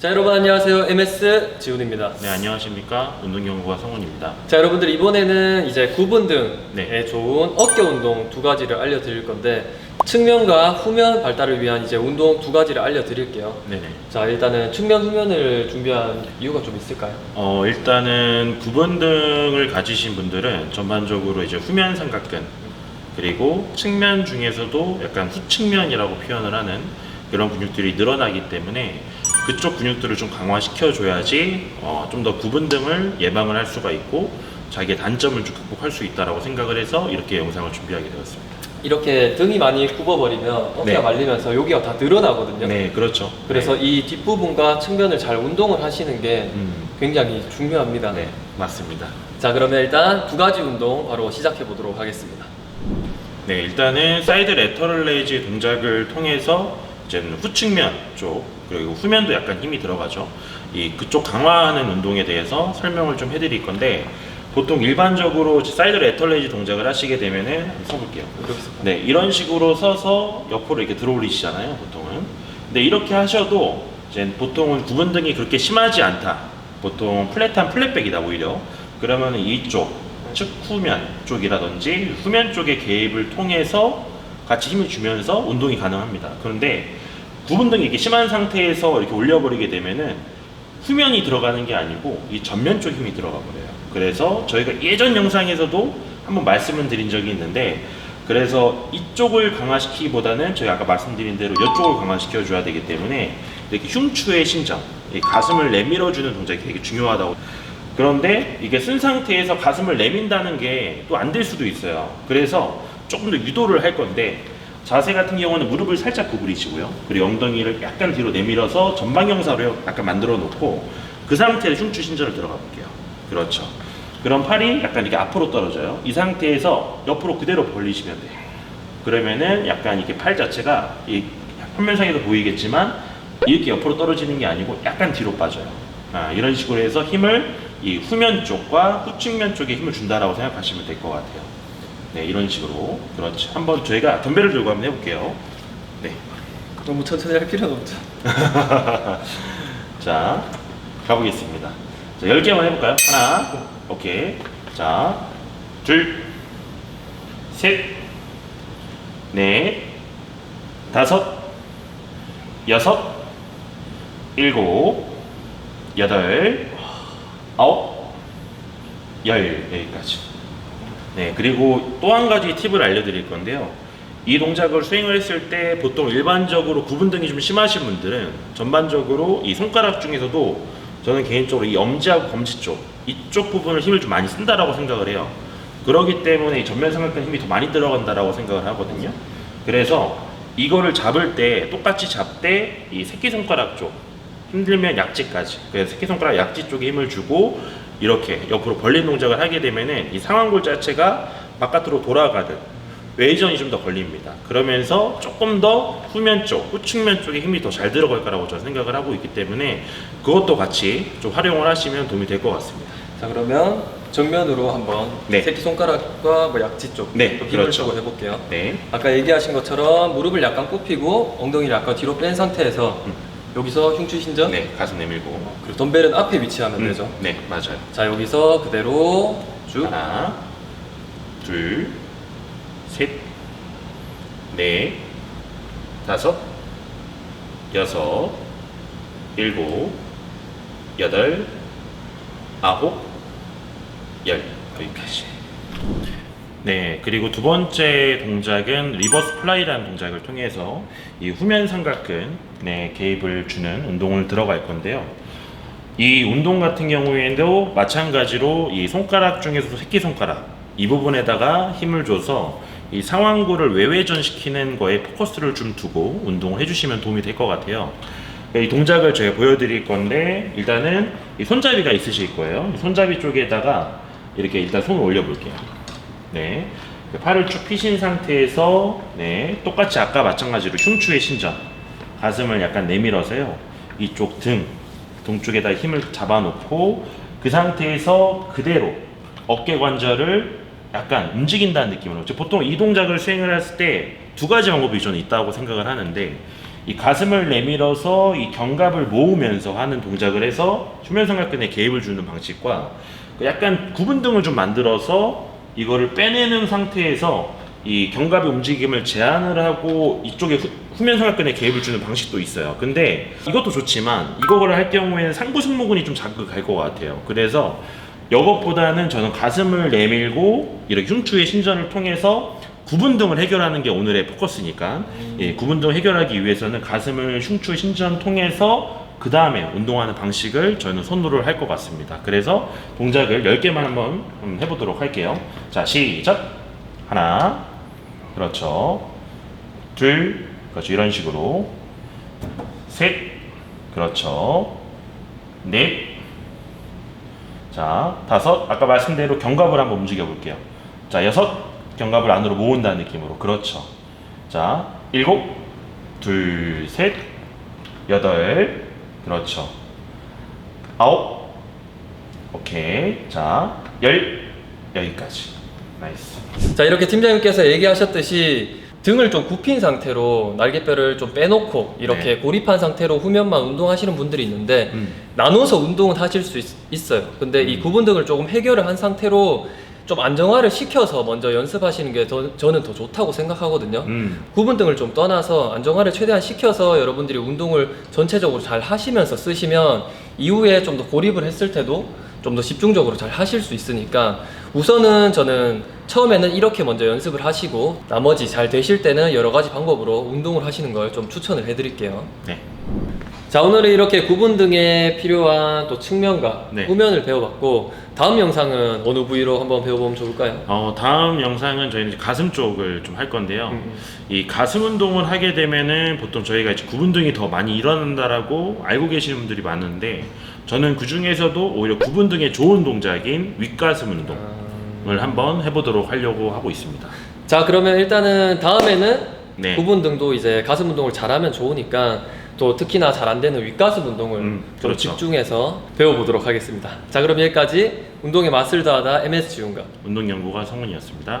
자 여러분 안녕하세요 MS 지훈입니다. 네 안녕하십니까 운동연구가 성훈입니다. 자 여러분들 이번에는 이제 구분 등에 네. 좋은 어깨 운동 두 가지를 알려드릴 건데 측면과 후면 발달을 위한 이제 운동 두 가지를 알려드릴게요. 네네. 자 일단은 측면 후면을 준비한 이유가 좀 있을까요? 어 일단은 구분 등을 가지신 분들은 전반적으로 이제 후면 삼각근 그리고 측면 중에서도 약간 후측면이라고 표현을 하는 그런 근육들이 늘어나기 때문에 그쪽 근육들을 좀 강화시켜 줘야지 어, 좀 더 구분 등을 예방을 할 수가 있고 자기의 단점을 좀 극복할 수 있다라고 생각을 해서 이렇게 영상을 준비하게 되었습니다. 이렇게 등이 많이 굽어버리면 어깨가 네. 말리면서 여기가 다 늘어나거든요. 네 그렇죠. 그래서 네. 이 뒷부분과 측면을 잘 운동을 하시는 게 음, 굉장히 중요합니다. 네 맞습니다. 자 그러면 일단 두 가지 운동 바로 시작해 보도록 하겠습니다. 네, 일단은 사이드 레터럴 레이즈 동작을 통해서 이제 후측면 쪽 그리고 후면도 약간 힘이 들어가죠. 이 그쪽 강화하는 운동에 대해서 설명을 좀 해드릴 건데 보통 일반적으로 사이드 레터럴 레이즈 동작을 하시게 되면은 한번 서볼게요. 네, 이런 식으로 서서 옆으로 이렇게 들어올리시잖아요, 보통은. 근데 이렇게 하셔도 이제 보통은 구분등이 그렇게 심하지 않다. 보통 플랫한 플랫백이다 오히려. 그러면 이쪽 측후면 쪽이라든지 후면 쪽의 개입을 통해서 같이 힘을 주면서 운동이 가능합니다. 그런데 구분 등이 이렇게 심한 상태에서 이렇게 올려버리게 되면은 후면이 들어가는 게 아니고 이 전면 쪽 힘이 들어가 버려요. 그래서 저희가 예전 영상에서도 한번 말씀을 드린 적이 있는데 그래서 이쪽을 강화시키기보다는 저희가 아까 말씀드린 대로 이쪽을 강화시켜 줘야 되기 때문에 이렇게 흉추의 이 가슴을 내밀어 주는 동작이 되게 중요하다고. 그런데 이게 쓴 상태에서 가슴을 내민다는 게 또 안 될 수도 있어요. 그래서 조금 더 유도를 할 건데 자세 같은 경우는 무릎을 살짝 구부리시고요. 그리고 엉덩이를 약간 뒤로 내밀어서 전방형사로 약간 만들어 놓고 그 상태에서 흉추 신전을 들어가 볼게요. 그렇죠. 그럼 팔이 약간 이렇게 앞으로 떨어져요. 이 상태에서 옆으로 그대로 벌리시면 돼요. 그러면은 약간 이렇게 팔 자체가 이 화면상에도 보이겠지만 이렇게 옆으로 떨어지는 게 아니고 약간 뒤로 빠져요. 아, 이런 식으로 해서 힘을 이 후면 쪽과 후측면 쪽에 힘을 준다라고 생각하시면 될 것 같아요. 네, 이런 식으로. 그렇죠. 한번 저희가 덤벨을 들고 한번 해볼게요. 네. 너무 천천히 할 필요는 없죠. 자, 가보겠습니다. 자, 10개만 해볼까요? 하나, 오케이. 자, 둘, 셋, 넷, 다섯, 여섯, 일곱, 여덟, 아홉, 열, 여기까지. 네, 그리고 또 한 가지 팁을 알려드릴 건데요. 이 동작을 수행을 했을 때 보통 일반적으로 구분등이 좀 심하신 분들은 전반적으로 이 손가락 중에서도 저는 개인적으로 이 엄지하고 검지 쪽 이쪽 부분을 힘을 좀 많이 쓴다라고 생각을 해요. 그러기 때문에 이 전면 삼각근 힘이 더 많이 들어간다라고 생각을 하거든요. 그래서 이거를 잡을 때 똑같이 잡되 이 새끼 손가락 쪽 힘들면 약지까지 그래서 새끼 손가락 약지 쪽에 힘을 주고 이렇게 옆으로 벌린 동작을 하게 되면은 이 상완골 자체가 바깥으로 돌아가듯 외전이 좀 더 걸립니다. 그러면서 조금 더 후면 쪽, 후측면 쪽에 힘이 더 잘 들어갈 거라고 저는 생각을 하고 있기 때문에 그것도 같이 좀 활용을 하시면 도움이 될 것 같습니다. 자 그러면 정면으로 한번 네. 새끼 손가락과 뭐 약지 쪽 네, 또 힘을 그렇죠. 주고 해볼게요. 네. 아까 얘기하신 것처럼 무릎을 약간 굽히고 엉덩이를 약간 뒤로 뺀 상태에서 음. 여기서 흉추 신전 네, 가슴 내밀고. 그리고 덤벨은 앞에 위치하면 음, 되죠. 네, 맞아요. 자 여기서 그대로 쭉 하나, 둘, 셋, 넷, 다섯, 여섯, 일곱, 여덟, 아홉, 열 여기까지. 네, 그리고 두 번째 동작은 리버스 플라이라는 동작을 통해서 이 후면 삼각근에 개입을 주는 운동을 들어갈 건데요. 이 운동 같은 경우에도 마찬가지로 이 손가락 중에서도 새끼 손가락 이 부분에다가 힘을 줘서 이 상완골을 외회전시키는 거에 포커스를 좀 두고 운동을 해주시면 도움이 될 것 같아요. 이 동작을 제가 보여드릴 건데 일단은 이 손잡이가 있으실 거예요. 이 손잡이 쪽에다가 이렇게 일단 손을 올려볼게요. 네, 팔을 쭉 펴신 상태에서 네. 똑같이 아까 마찬가지로 흉추의 신전, 가슴을 약간 내밀어서요. 이쪽 등 동쪽에다 힘을 잡아놓고 그 상태에서 그대로 어깨 관절을 약간 움직인다는 느낌으로. 보통 이 동작을 수행을 했을 때 두 가지 방법이 저는 있다고 생각을 하는데 이 가슴을 내밀어서 이 견갑을 모으면서 하는 동작을 해서 수면성각근에 개입을 주는 방식과 그 약간 구분 등을 좀 만들어서 이거를 빼내는 상태에서 이 견갑의 움직임을 제한을 하고 이쪽에 후, 후면성각근에 개입을 주는 방식도 있어요. 근데 이것도 좋지만 이거를 할 경우에는 상부 승모근이 좀 자극할 것 같아요. 그래서 이것보다는 저는 가슴을 내밀고 이렇게 흉추의 신전을 통해서 구분 등을 해결하는 게 오늘의 포커스니까 예, 구분 등 해결하기 위해서는 가슴을 흉추 신전 통해서 그 다음에 운동하는 방식을 저는 선호를 할것 같습니다. 그래서 동작을 10개만 한번 음, 해보도록 할게요. 자, 시작. 하나. 그렇죠. 둘. 그렇죠. 이런 식으로. 셋. 그렇죠. 넷. 자, 다섯. 아까 말씀대로 견갑을 한번 움직여 볼게요. 자, 여섯. 견갑을 안으로 모은다는 느낌으로. 그렇죠. 자, 일곱. 둘, 셋. 여덟. 그렇죠. 아홉. 오케이. 자, 열. 여기까지. 나이스. 자 이렇게 팀장님께서 얘기하셨듯이 등을 좀 굽힌 상태로 날개뼈를 좀 빼놓고 이렇게 네. 고립한 상태로 후면만 운동하시는 분들이 있는데 음. 나눠서 운동은 하실 수 있, 어요 근데 이 음. 구분 등을 조금 해결을 한 상태로 좀 안정화를 시켜서 먼저 연습하시는 게 더, 저는 더 좋다고 생각하거든요. 음. 구분 등을 좀 떠나서 안정화를 최대한 시켜서 여러분들이 운동을 전체적으로 잘 하시면서 쓰시면 이후에 좀 더 고립을 했을 때도 좀 더 집중적으로 잘 하실 수 있으니까 우선은 저는 처음에는 이렇게 먼저 연습을 하시고 나머지 잘 되실 때는 여러 가지 방법으로 운동을 하시는 걸 좀 추천을 해드릴게요. 네. 자 오늘은 이렇게 구분 등에 필요한 또 측면과 네. 후면을 배워봤고 다음 영상은 어느 부위로 한번 배워보면 좋을까요? 어, 다음 영상은 저희는 이제 가슴 쪽을 좀 할 건데요. 음. 이 가슴 운동을 하게 되면은 보통 저희가 이제 구분 등이 더 많이 일어난다라고 알고 계시는 분들이 많은데 저는 그 중에서도 오히려 구분 등에 좋은 동작인 윗가슴 운동을 한번 해보도록 하려고 하고 있습니다. 자 그러면 일단은 다음에는 네. 구분 등도 이제 가슴 운동을 잘하면 좋으니까 또 특히나 잘 안 되는 윗가슴 운동을 음, 좀 그렇죠. 집중해서 배워보도록 하겠습니다. 자 그럼 여기까지 운동의 맛을 더하다 MS 지훈가 운동 연구가 성훈이었습니다.